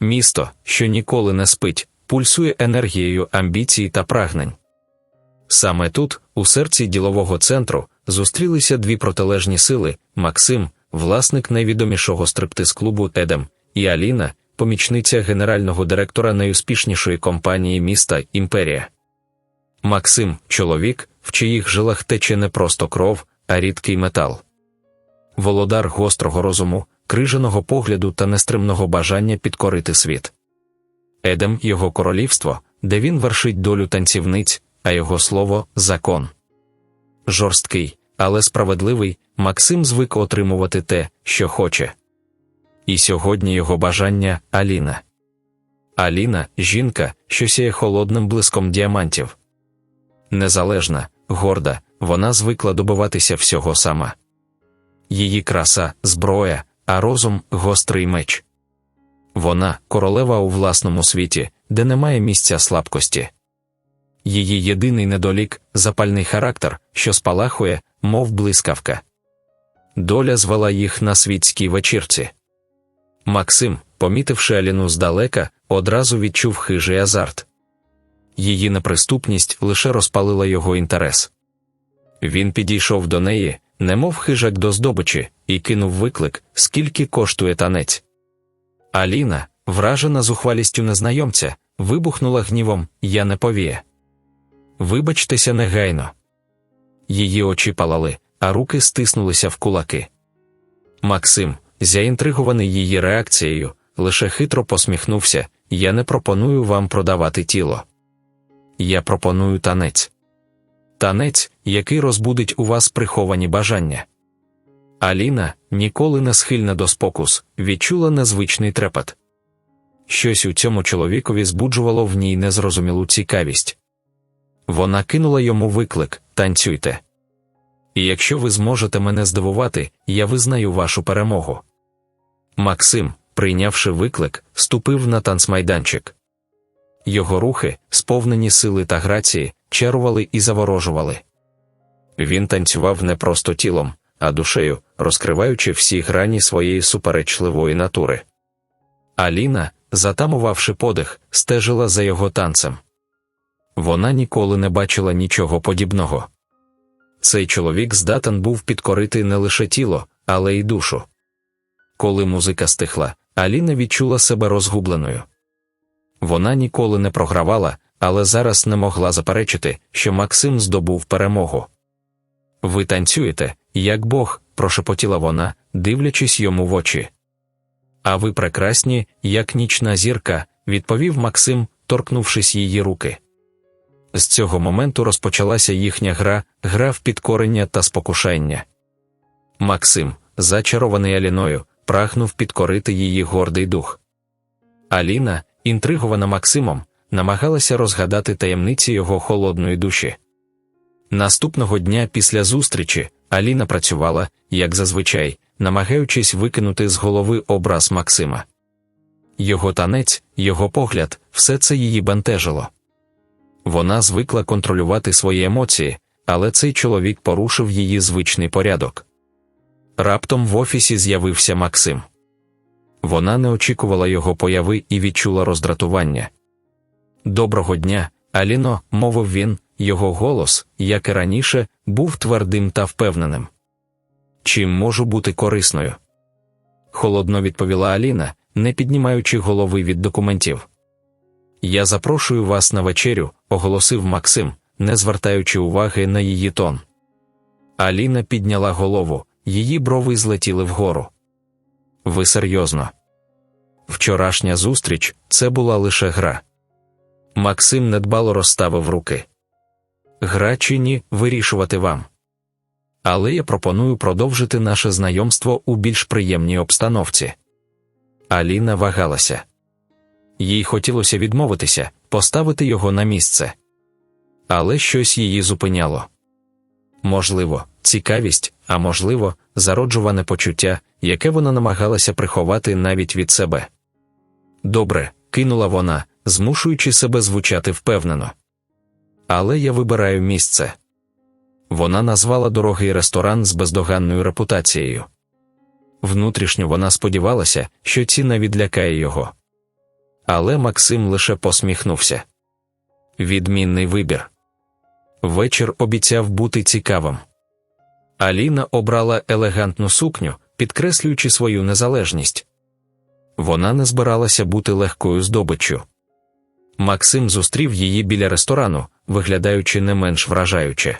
Місто, що ніколи не спить, пульсує енергією амбіцій та прагнень. Саме тут, у серці ділового центру, зустрілися дві протилежні сили: Максим, власник найвідомішого стриптиз-клубу Едем, і Аліна, помічниця генерального директора найуспішнішої компанії міста Імперія. Максим чоловік, в чиїх жилах тече не просто кров, а рідкий метал. Володар гострого розуму, крижаного погляду та нестримного бажання підкорити світ. Едем його королівство, де він вершить долю танцівниць, а його слово закон. Жорсткий, але справедливий, Максим звик отримувати те, що хоче. І сьогодні його бажання Аліна. Аліна жінка, що сяє холодним блиском діамантів. Незалежна, горда, вона звикла добиватися всього сама. Її краса зброя, а розум гострий меч. Вона королева у власному світі, де немає місця слабкості. Її єдиний недолік запальний характер, що спалахує, мов блискавка. Доля звела їх на світській вечірці. Максим, помітивши Аліну здалека, одразу відчув хижий азарт. Її неприступність лише розпалила його інтерес. Він підійшов до неї, немов хижак до здобичі, і кинув виклик, скільки коштує танець. Аліна, вражена зухвалістю незнайомця, вибухнула гнівом Я не повіє. Вибачтеся негайно. Її очі палали, а руки стиснулися в кулаки. Максим, заінтригований її реакцією, лише хитро посміхнувся Я не пропоную вам продавати тіло. Я пропоную танець. Танець, який розбудить у вас приховані бажання. Аліна, ніколи не схильна до спокус, відчула незвичний трепет. Щось у цьому чоловікові збуджувало в ній незрозумілу цікавість. Вона кинула йому виклик танцюйте. І якщо ви зможете мене здивувати, я визнаю вашу перемогу. Максим, прийнявши виклик, ступив на танцмайданчик. Його рухи, сповнені сили та грації, чарували і заворожували. Він танцював не просто тілом, а душею, розкриваючи всі грані своєї суперечливої натури. Аліна, затамувавши подих, стежила за його танцем. Вона ніколи не бачила нічого подібного. Цей чоловік здатен був підкорити не лише тіло, але й душу. Коли музика стихла, Аліна відчула себе розгубленою. Вона ніколи не програвала, але зараз не могла заперечити, що Максим здобув перемогу. Ви танцюєте, як Бог, прошепотіла вона, дивлячись йому в очі. А ви прекрасні, як нічна зірка, відповів Максим, торкнувшись її руки. З цього моменту розпочалася їхня гра, гра в підкорення та спокушання. Максим, зачарований Аліною, прагнув підкорити її гордий дух. Аліна, інтригована Максимом, намагалася розгадати таємниці його холодної душі. Наступного дня після зустрічі Аліна працювала, як зазвичай, намагаючись викинути з голови образ Максима. Його танець, його погляд, все це її бентежило. Вона звикла контролювати свої емоції, але цей чоловік порушив її звичний порядок. Раптом в офісі з'явився Максим. Вона не очікувала його появи і відчула роздратування. Доброго дня, Аліно, мовив він, його голос, як і раніше, був твердим та впевненим. Чим можу бути корисною? Холодно відповіла Аліна, не піднімаючи голови від документів. Я запрошую вас на вечерю, оголосив Максим, не звертаючи уваги на її тон. Аліна підняла голову, її брови злетіли вгору. Ви серйозно? Вчорашня зустріч це була лише гра. Максим недбало розставив руки. Гра чи ні, вирішувати вам. Але я пропоную продовжити наше знайомство у більш приємній обстановці. Аліна вагалася. Їй хотілося відмовитися, поставити його на місце. Але щось її зупиняло. Можливо, цікавість, а можливо, зароджуване почуття, яке вона намагалася приховати навіть від себе. Добре, кинула вона, змушуючи себе звучати впевнено. Але я вибираю місце. Вона назвала дорогий ресторан з бездоганною репутацією. Внутрішньо вона сподівалася, що ціна відлякає його. але Максим лише посміхнувся. Відмінний вибір. Вечір обіцяв бути цікавим. Аліна обрала елегантну сукню, підкреслюючи свою незалежність. Вона не збиралася бути легкою здобиччю. Максим зустрів її біля ресторану, виглядаючи не менш вражаюче.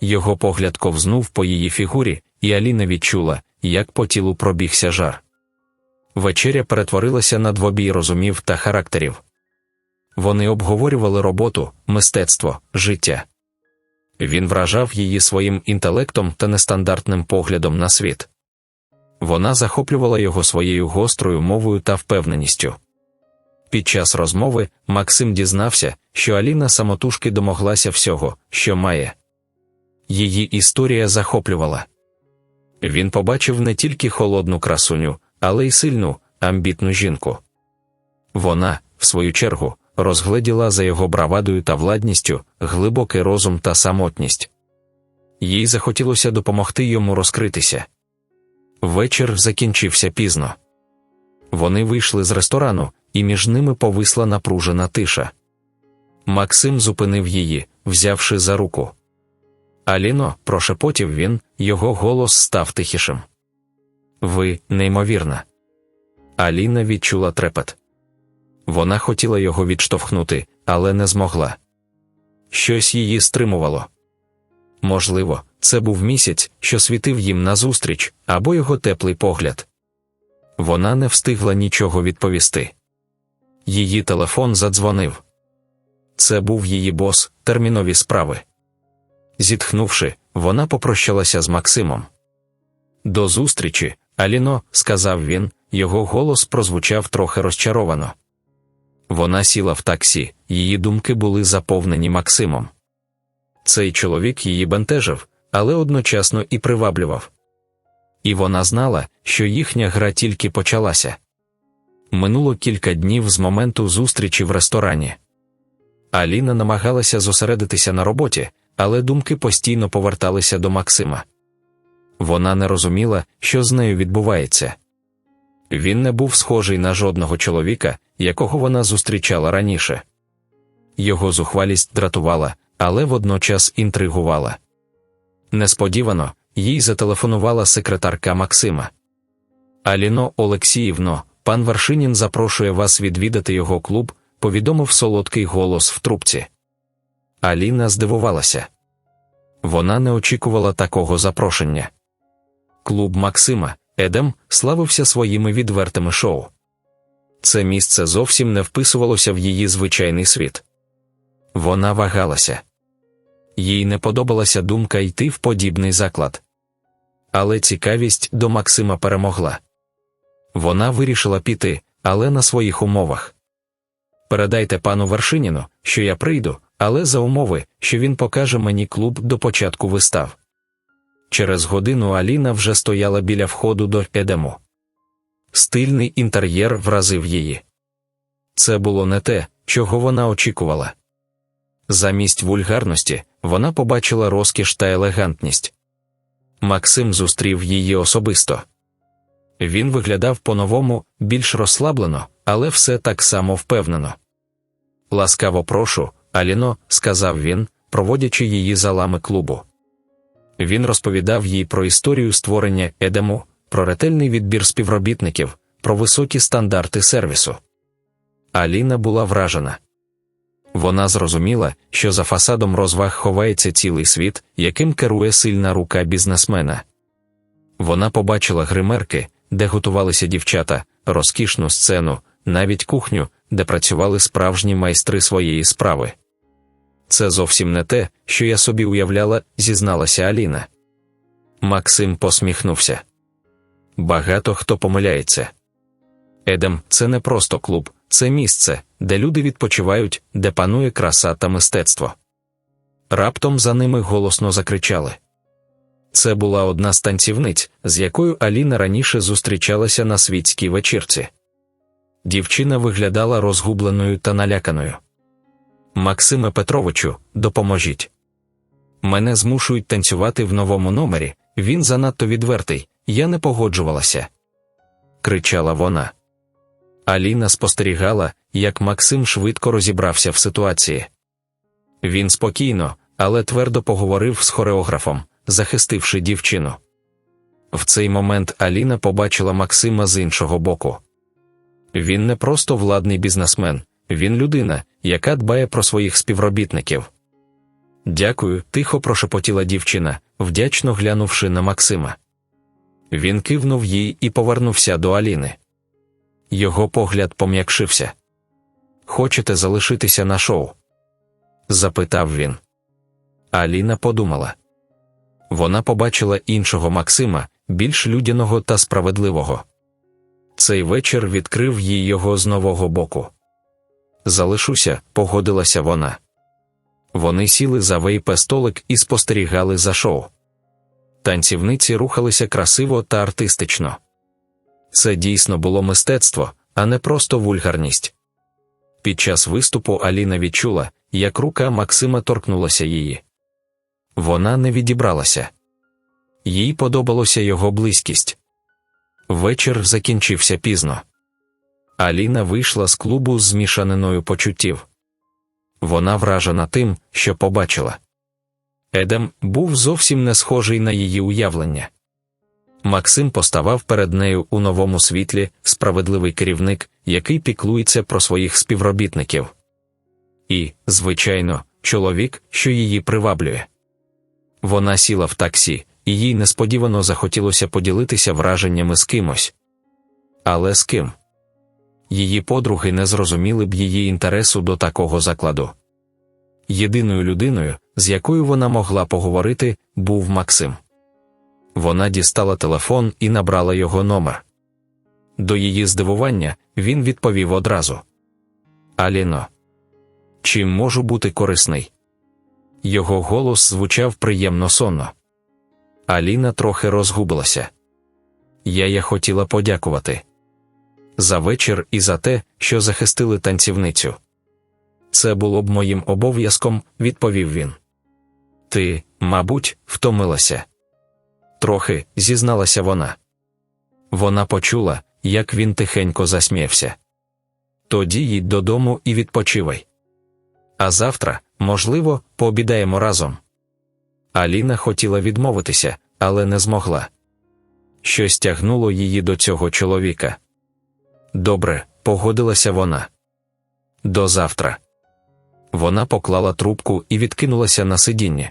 Його погляд ковзнув по її фігурі, і Аліна відчула, як по тілу пробігся жар. Вечеря перетворилася на двобій розумів та характерів. Вони обговорювали роботу, мистецтво, життя. Він вражав її своїм інтелектом та нестандартним поглядом на світ. Вона захоплювала його своєю гострою мовою та впевненістю. Під час розмови Максим дізнався, що Аліна самотужки домоглася всього, що має. Її історія захоплювала. Він побачив не тільки холодну красуню, але й сильну, амбітну жінку. Вона, в свою чергу, розгледіла за його бравадою та владністю глибокий розум та самотність. Їй захотілося допомогти йому розкритися. Вечір закінчився пізно. Вони вийшли з ресторану, і між ними повисла напружена тиша. Максим зупинив її, взявши за руку. Аліно, прошепотів він, його голос став тихішим. Ви, неймовірна. Аліна відчула трепет. Вона хотіла його відштовхнути, але не змогла. Щось її стримувало. Можливо, це був місяць, що світив їм назустріч, або його теплий погляд. Вона не встигла нічого відповісти. Її телефон задзвонив. Це був її бос, термінові справи. Зітхнувши, вона попрощалася з Максимом. До зустрічі, Аліно, сказав він, його голос прозвучав трохи розчаровано. Вона сіла в таксі, її думки були заповнені Максимом. Цей чоловік її бентежив, але одночасно і приваблював. І вона знала, що їхня гра тільки почалася. Минуло кілька днів з моменту зустрічі в ресторані. Аліна намагалася зосередитися на роботі, але думки постійно поверталися до Максима. Вона не розуміла, що з нею відбувається. Він не був схожий на жодного чоловіка, якого вона зустрічала раніше. Його зухвалість дратувала, але водночас інтригувала. Несподівано їй зателефонувала секретарка Максима. Аліно Олексіївно, пан Варшинін запрошує вас відвідати його клуб, повідомив солодкий голос в трубці. Аліна здивувалася. Вона не очікувала такого запрошення. Клуб Максима Едем славився своїми відвертими шоу. Це місце зовсім не вписувалося в її звичайний світ. Вона вагалася. Їй не подобалася думка йти в подібний заклад. Але цікавість до Максима перемогла. Вона вирішила піти, але на своїх умовах. Передайте пану Вершиніну, що я прийду, але за умови, що він покаже мені клуб до початку вистав. Через годину Аліна вже стояла біля входу до Едему. Стильний інтер'єр вразив її. Це було не те, чого вона очікувала. Замість вульгарності вона побачила розкіш та елегантність. Максим зустрів її особисто. Він виглядав по-новому, більш розслаблено, але все так само впевнено. Ласкаво прошу, Аліно, сказав він, проводячи її залами клубу. Він розповідав їй про історію створення Едему, про ретельний відбір співробітників, про високі стандарти сервісу. Аліна була вражена. Вона зрозуміла, що за фасадом розваг ховається цілий світ, яким керує сильна рука бізнесмена. Вона побачила гримерки, де готувалися дівчата, розкішну сцену, навіть кухню, де працювали справжні майстри своєї справи. Це зовсім не те, що я собі уявляла, зізналася Аліна. Максим посміхнувся. Багато хто помиляється. Едем, це не просто клуб, це місце, де люди відпочивають, де панує краса та мистецтво. Раптом за ними голосно закричали. Це була одна з танцівниць, з якою Аліна раніше зустрічалася на світській вечірці. Дівчина виглядала розгубленою та наляканою. Максиме Петровичу, допоможіть. Мене змушують танцювати в новому номері, він занадто відвертий, я не погоджувалася. кричала вона. Аліна спостерігала, як Максим швидко розібрався в ситуації. Він спокійно, але твердо поговорив з хореографом, захистивши дівчину. В цей момент Аліна побачила Максима з іншого боку. Він не просто владний бізнесмен, він людина, яка дбає про своїх співробітників. Дякую, тихо прошепотіла дівчина, вдячно глянувши на Максима. Він кивнув їй і повернувся до Аліни. Його погляд пом'якшився. Хочете залишитися на шоу? запитав він. Аліна подумала. Вона побачила іншого Максима, більш людяного та справедливого. Цей вечір відкрив їй його з нового боку. Залишуся, погодилася вона. Вони сіли за вейпе столик і спостерігали за шоу. Танцівниці рухалися красиво та артистично. Це дійсно було мистецтво, а не просто вульгарність. Під час виступу Аліна відчула, як рука Максима торкнулася її. Вона не відібралася. Їй подобалося його близькість. Вечір закінчився пізно. Аліна вийшла з клубу з змішаниною почуттів. Вона вражена тим, що побачила. Едем був зовсім не схожий на її уявлення. Максим поставав перед нею у новому світлі справедливий керівник, який піклується про своїх співробітників. І, звичайно, чоловік, що її приваблює. Вона сіла в таксі, і їй несподівано захотілося поділитися враженнями з кимось. Але з ким? Її подруги не зрозуміли б її інтересу до такого закладу. Єдиною людиною, з якою вона могла поговорити, був Максим. Вона дістала телефон і набрала його номер. До її здивування він відповів одразу: Аліно, чим можу бути корисний? Його голос звучав приємно сонно. Аліна трохи розгубилася. Я я хотіла подякувати за вечір і за те, що захистили танцівницю. Це було б моїм обов'язком, відповів він. Ти, мабуть, втомилася. Трохи зізналася вона. Вона почула, як він тихенько засміявся. Тоді їдь додому і відпочивай. А завтра, можливо, пообідаємо разом. Аліна хотіла відмовитися, але не змогла. Щось тягнуло її до цього чоловіка. Добре, погодилася вона. До завтра. Вона поклала трубку і відкинулася на сидіння.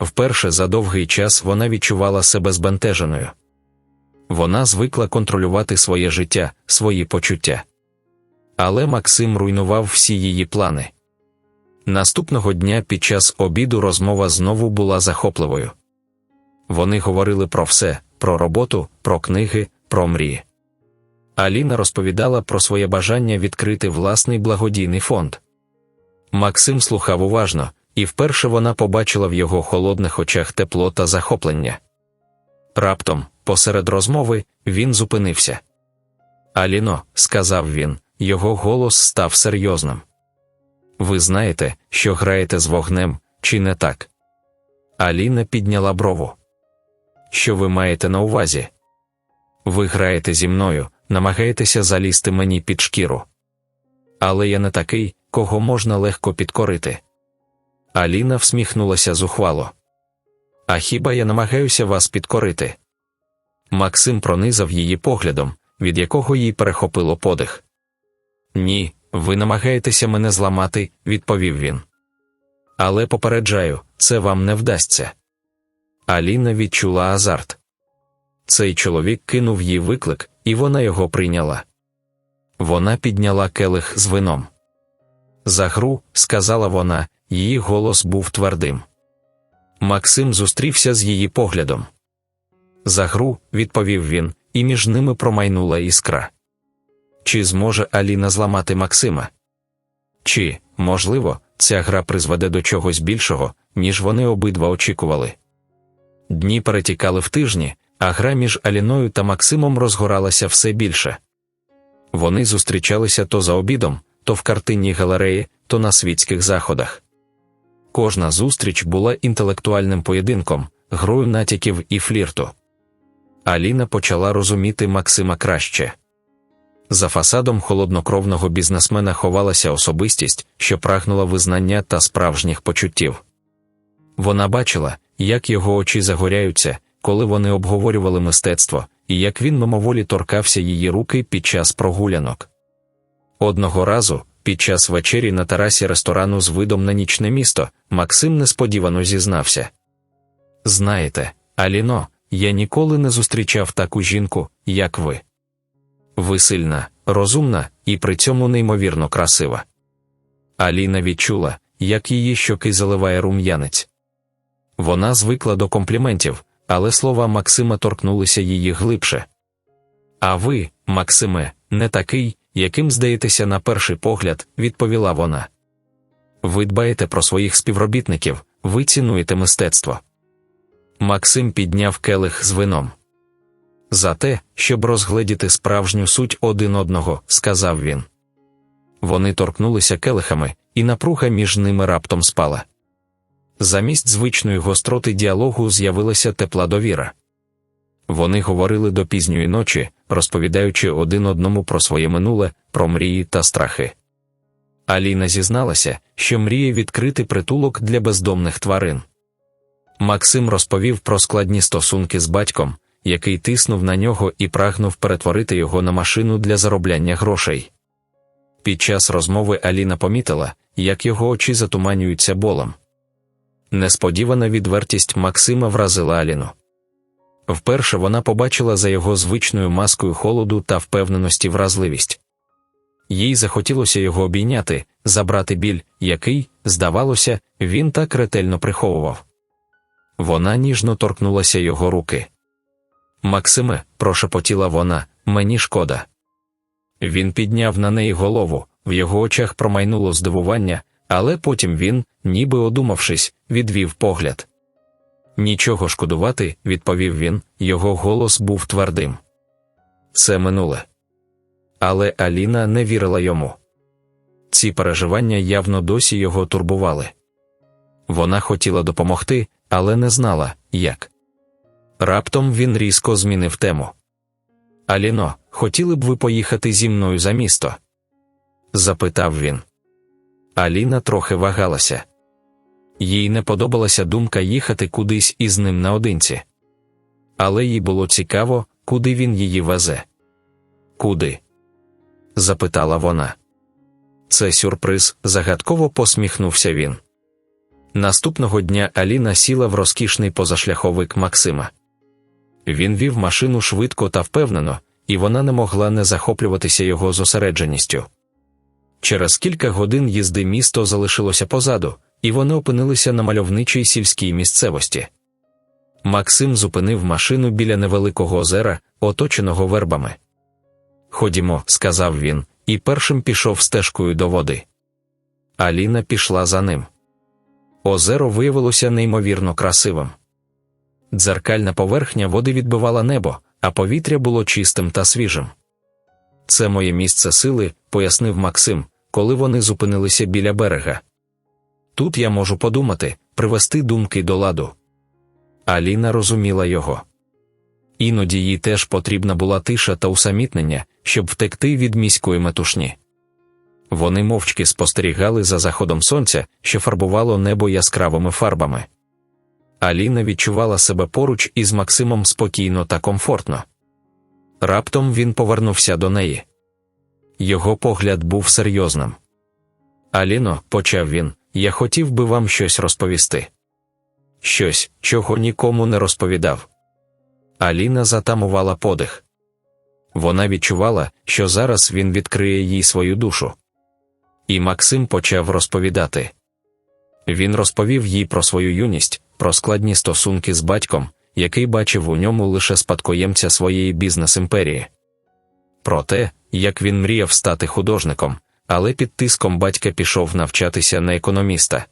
Вперше за довгий час вона відчувала себе збентеженою. Вона звикла контролювати своє життя, свої почуття. Але Максим руйнував всі її плани. Наступного дня під час обіду розмова знову була захопливою. Вони говорили про все, про роботу, про книги, про мрії. Аліна розповідала про своє бажання відкрити власний благодійний фонд. Максим слухав уважно, і вперше вона побачила в його холодних очах тепло та захоплення. Раптом, посеред розмови, він зупинився. Аліно, сказав він, його голос став серйозним. Ви знаєте, що граєте з вогнем, чи не так? Аліна підняла брову. Що ви маєте на увазі? Ви граєте зі мною, намагаєтеся залізти мені під шкіру. Але я не такий, кого можна легко підкорити. Аліна всміхнулася зухвало. А хіба я намагаюся вас підкорити? Максим пронизав її поглядом, від якого їй перехопило подих. Ні, ви намагаєтеся мене зламати, відповів він. Але попереджаю, це вам не вдасться. Аліна відчула азарт. Цей чоловік кинув їй виклик, і вона його прийняла. Вона підняла келих з вином. За гру, сказала вона, її голос був твердим. Максим зустрівся з її поглядом. За гру, відповів він, і між ними промайнула іскра. Чи зможе Аліна зламати Максима? Чи, можливо, ця гра призведе до чогось більшого, ніж вони обидва очікували? Дні перетікали в тижні, а гра між Аліною та Максимом розгоралася все більше. Вони зустрічалися то за обідом, то в картинній галереї, то на світських заходах. Кожна зустріч була інтелектуальним поєдинком, грою натяків і флірту. Аліна почала розуміти Максима краще. За фасадом холоднокровного бізнесмена ховалася особистість, що прагнула визнання та справжніх почуттів. Вона бачила, як його очі загоряються, коли вони обговорювали мистецтво, і як він мимоволі торкався її руки під час прогулянок. Одного разу, під час вечері на терасі ресторану з видом на нічне місто, Максим несподівано зізнався. Знаєте, Аліно, я ніколи не зустрічав таку жінку, як ви. Ви сильна, розумна і при цьому неймовірно красива. Аліна відчула, як її щоки заливає рум'янець. Вона звикла до компліментів, але слова Максима торкнулися її глибше. А ви, Максиме, не такий, яким здаєтеся на перший погляд, відповіла вона. Ви дбаєте про своїх співробітників, ви цінуєте мистецтво. Максим підняв келих з вином. За те, щоб розгледіти справжню суть один одного, сказав він. Вони торкнулися келихами, і напруга між ними раптом спала. Замість звичної гостроти діалогу з'явилася тепла довіра. Вони говорили до пізньої ночі, розповідаючи один одному про своє минуле, про мрії та страхи. Аліна зізналася, що мріє відкрити притулок для бездомних тварин. Максим розповів про складні стосунки з батьком, який тиснув на нього і прагнув перетворити його на машину для заробляння грошей. Під час розмови Аліна помітила, як його очі затуманюються болом. Несподівана відвертість Максима вразила Аліну. Вперше вона побачила за його звичною маскою холоду та впевненості вразливість. Їй захотілося його обійняти, забрати біль, який, здавалося, він так ретельно приховував. Вона ніжно торкнулася його руки. Максиме, прошепотіла вона, мені шкода. Він підняв на неї голову, в його очах промайнуло здивування, але потім він, ніби одумавшись, відвів погляд. Нічого шкодувати, відповів він, його голос був твердим. Це минуле. Але Аліна не вірила йому. Ці переживання явно досі його турбували. Вона хотіла допомогти, але не знала, як. Раптом він різко змінив тему. Аліно, хотіли б ви поїхати зі мною за місто? запитав він. Аліна трохи вагалася. Їй не подобалася думка їхати кудись із ним наодинці. Але їй було цікаво, куди він її везе. Куди? запитала вона. Це сюрприз, загадково посміхнувся він. Наступного дня Аліна сіла в розкішний позашляховик Максима. Він вів машину швидко та впевнено, і вона не могла не захоплюватися його зосередженістю. Через кілька годин їзди місто залишилося позаду, і вони опинилися на мальовничій сільській місцевості. Максим зупинив машину біля невеликого озера, оточеного вербами. Ходімо, сказав він, і першим пішов стежкою до води. Аліна пішла за ним. Озеро виявилося неймовірно красивим. Дзеркальна поверхня води відбивала небо, а повітря було чистим та свіжим. Це моє місце сили, пояснив Максим, коли вони зупинилися біля берега. Тут я можу подумати, привести думки до ладу. Аліна розуміла його. Іноді їй теж потрібна була тиша та усамітнення, щоб втекти від міської метушні. Вони мовчки спостерігали за заходом сонця, що фарбувало небо яскравими фарбами. Аліна відчувала себе поруч із Максимом спокійно та комфортно. Раптом він повернувся до неї. Його погляд був серйозним. Аліно, почав він, я хотів би вам щось розповісти. Щось, чого нікому не розповідав. Аліна затамувала подих. Вона відчувала, що зараз він відкриє їй свою душу. І Максим почав розповідати. Він розповів їй про свою юність, про складні стосунки з батьком, який бачив у ньому лише спадкоємця своєї бізнес-імперії. Про те, як він мріяв стати художником, але під тиском батька пішов навчатися на економіста.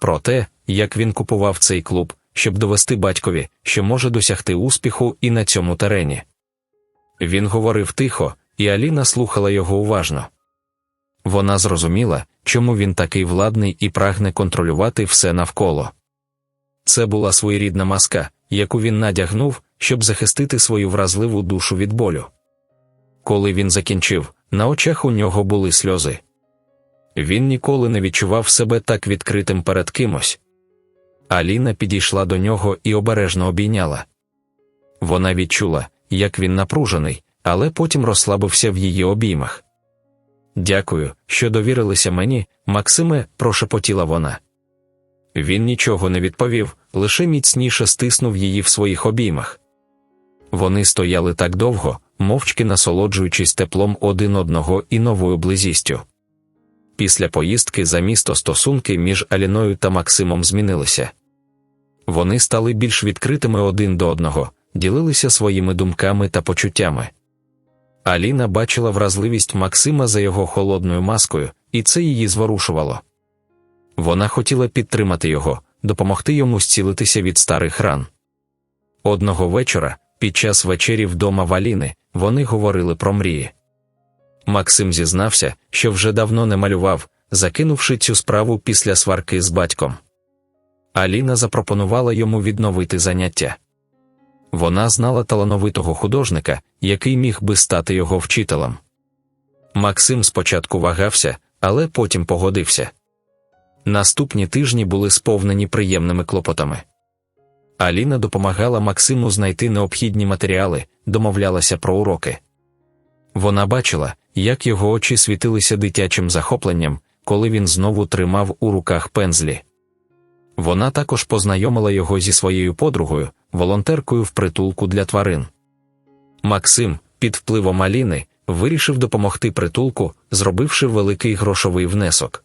Про те, як він купував цей клуб, щоб довести батькові, що може досягти успіху і на цьому терені. Він говорив тихо, і Аліна слухала його уважно. Вона зрозуміла, чому він такий владний і прагне контролювати все навколо. Це була своєрідна маска, яку він надягнув, щоб захистити свою вразливу душу від болю. коли він закінчив, на очах у нього були сльози. Він ніколи не відчував себе так відкритим перед кимось. Аліна підійшла до нього і обережно обійняла. Вона відчула, як він напружений, але потім розслабився в її обіймах. Дякую, що довірилися мені, Максиме, прошепотіла вона. Він нічого не відповів, лише міцніше стиснув її в своїх обіймах. Вони стояли так довго, мовчки насолоджуючись теплом один одного і новою близістю. Після поїздки за місто стосунки між Аліною та Максимом змінилися. Вони стали більш відкритими один до одного, ділилися своїми думками та почуттями. Аліна бачила вразливість Максима за його холодною маскою, і це її зворушувало. Вона хотіла підтримати його, допомогти йому зцілитися від старих ран. Одного вечора, під час вечері вдома в Аліни, вони говорили про мрії. Максим зізнався, що вже давно не малював, закинувши цю справу після сварки з батьком. Аліна запропонувала йому відновити заняття. Вона знала талановитого художника, який міг би стати його вчителем. Максим спочатку вагався, але потім погодився. Наступні тижні були сповнені приємними клопотами. Аліна допомагала Максиму знайти необхідні матеріали, домовлялася про уроки. Вона бачила, як його очі світилися дитячим захопленням, коли він знову тримав у руках пензлі. Вона також познайомила його зі своєю подругою, волонтеркою в притулку для тварин. Максим, під впливом Аліни, вирішив допомогти притулку, зробивши великий грошовий внесок.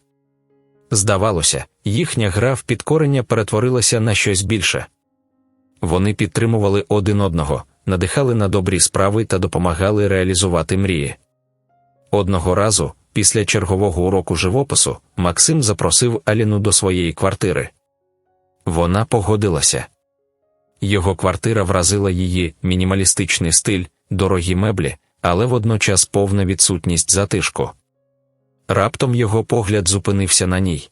Здавалося, їхня гра в підкорення перетворилася на щось більше. Вони підтримували один одного, надихали на добрі справи та допомагали реалізувати мрії. Одного разу, після чергового уроку живопису, Максим запросив Аліну до своєї квартири. Вона погодилася. Його квартира вразила її мінімалістичний стиль, дорогі меблі, але водночас повна відсутність затишку. Раптом його погляд зупинився на ній.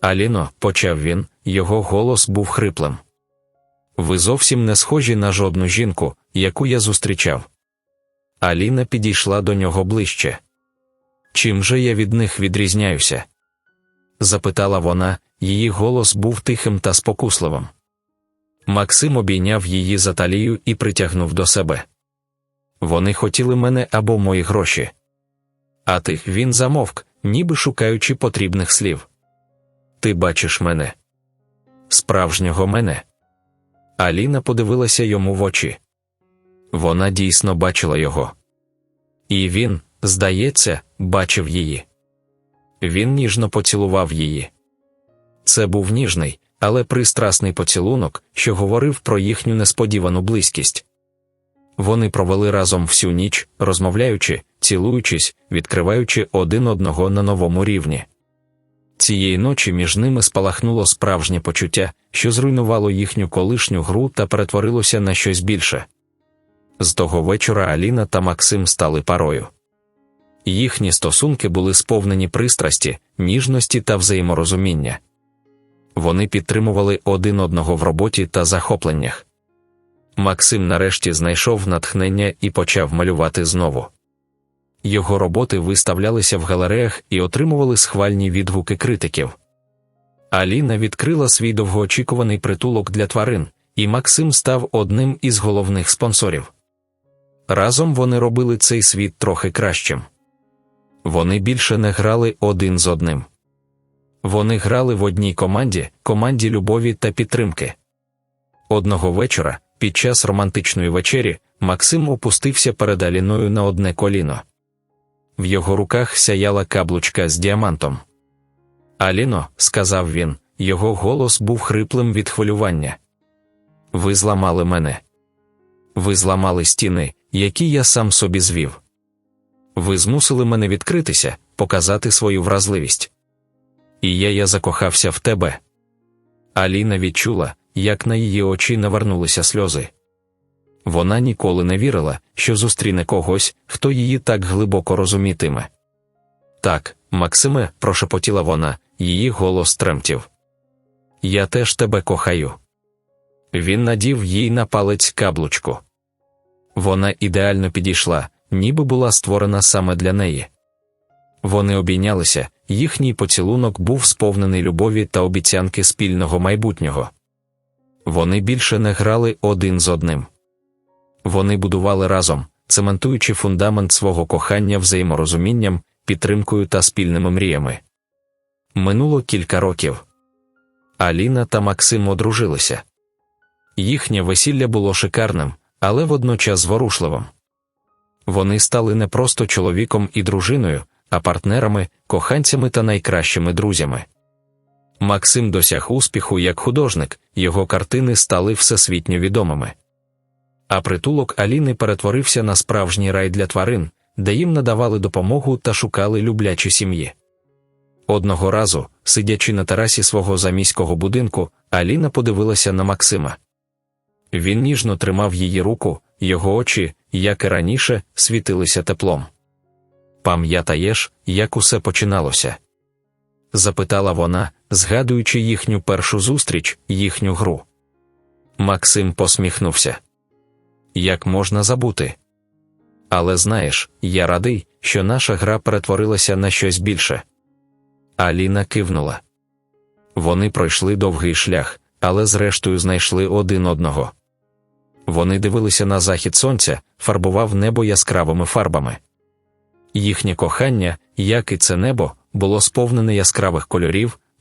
Аліно, почав він, його голос був хриплим. Ви зовсім не схожі на жодну жінку, яку я зустрічав. Аліна підійшла до нього ближче. Чим же я від них відрізняюся? запитала вона, її голос був тихим та спокусливим. Максим обійняв її за талію і притягнув до себе. Вони хотіли мене або мої гроші. А тих він замовк, ніби шукаючи потрібних слів. Ти бачиш мене, справжнього мене. Аліна подивилася йому в очі. Вона дійсно бачила його. І він, здається, бачив її. Він ніжно поцілував її. Це був ніжний, але пристрасний поцілунок, що говорив про їхню несподівану близькість. Вони провели разом всю ніч, розмовляючи, цілуючись, відкриваючи один одного на новому рівні. Цієї ночі між ними спалахнуло справжнє почуття, що зруйнувало їхню колишню гру та перетворилося на щось більше. З того вечора Аліна та Максим стали парою. Їхні стосунки були сповнені пристрасті, ніжності та взаєморозуміння. Вони підтримували один одного в роботі та захопленнях. Максим нарешті знайшов натхнення і почав малювати знову. Його роботи виставлялися в галереях і отримували схвальні відгуки критиків. Аліна відкрила свій довгоочікуваний притулок для тварин, і Максим став одним із головних спонсорів. Разом вони робили цей світ трохи кращим. Вони більше не грали один з одним. Вони грали в одній команді, команді любові та підтримки. Одного вечора, під час романтичної вечері, Максим опустився перед Аліною на одне коліно. В його руках сяяла каблучка з діамантом. Аліно, сказав він, його голос був хриплим від хвилювання. Ви зламали мене. Ви зламали стіни, які я сам собі звів. Ви змусили мене відкритися, показати свою вразливість. І я я закохався в тебе. Аліна відчула, як на її очі навернулися сльози. Вона ніколи не вірила, що зустріне когось, хто її так глибоко розумітиме. Так, Максиме, прошепотіла вона, її голос тремтів. Я теж тебе кохаю. Він надів їй на палець каблучку. Вона ідеально підійшла, ніби була створена саме для неї. Вони обійнялися, їхній поцілунок був сповнений любові та обіцянки спільного майбутнього. Вони більше не грали один з одним. Вони будували разом, цементуючи фундамент свого кохання взаєморозумінням, підтримкою та спільними мріями. Минуло кілька років. Аліна та Максим одружилися. Їхнє весілля було шикарним, але водночас зворушливим. Вони стали не просто чоловіком і дружиною, а партнерами, коханцями та найкращими друзями. Максим досяг успіху як художник, його картини стали всесвітньо відомими. А притулок Аліни перетворився на справжній рай для тварин, де їм надавали допомогу та шукали люблячі сім'ї. Одного разу, сидячи на терасі свого заміського будинку, Аліна подивилася на Максима. Він ніжно тримав її руку, його очі, як і раніше, світилися теплом. Пам'ятаєш, як усе починалося? запитала вона, згадуючи їхню першу зустріч, їхню гру. Максим посміхнувся. Як можна забути? Але знаєш, я радий, що наша гра перетворилася на щось більше. Аліна кивнула. Вони пройшли довгий шлях, але зрештою знайшли один одного. Вони дивилися на захід сонця, фарбував небо яскравими фарбами. Їхнє кохання, як і це небо, було сповнене яскравих кольорів,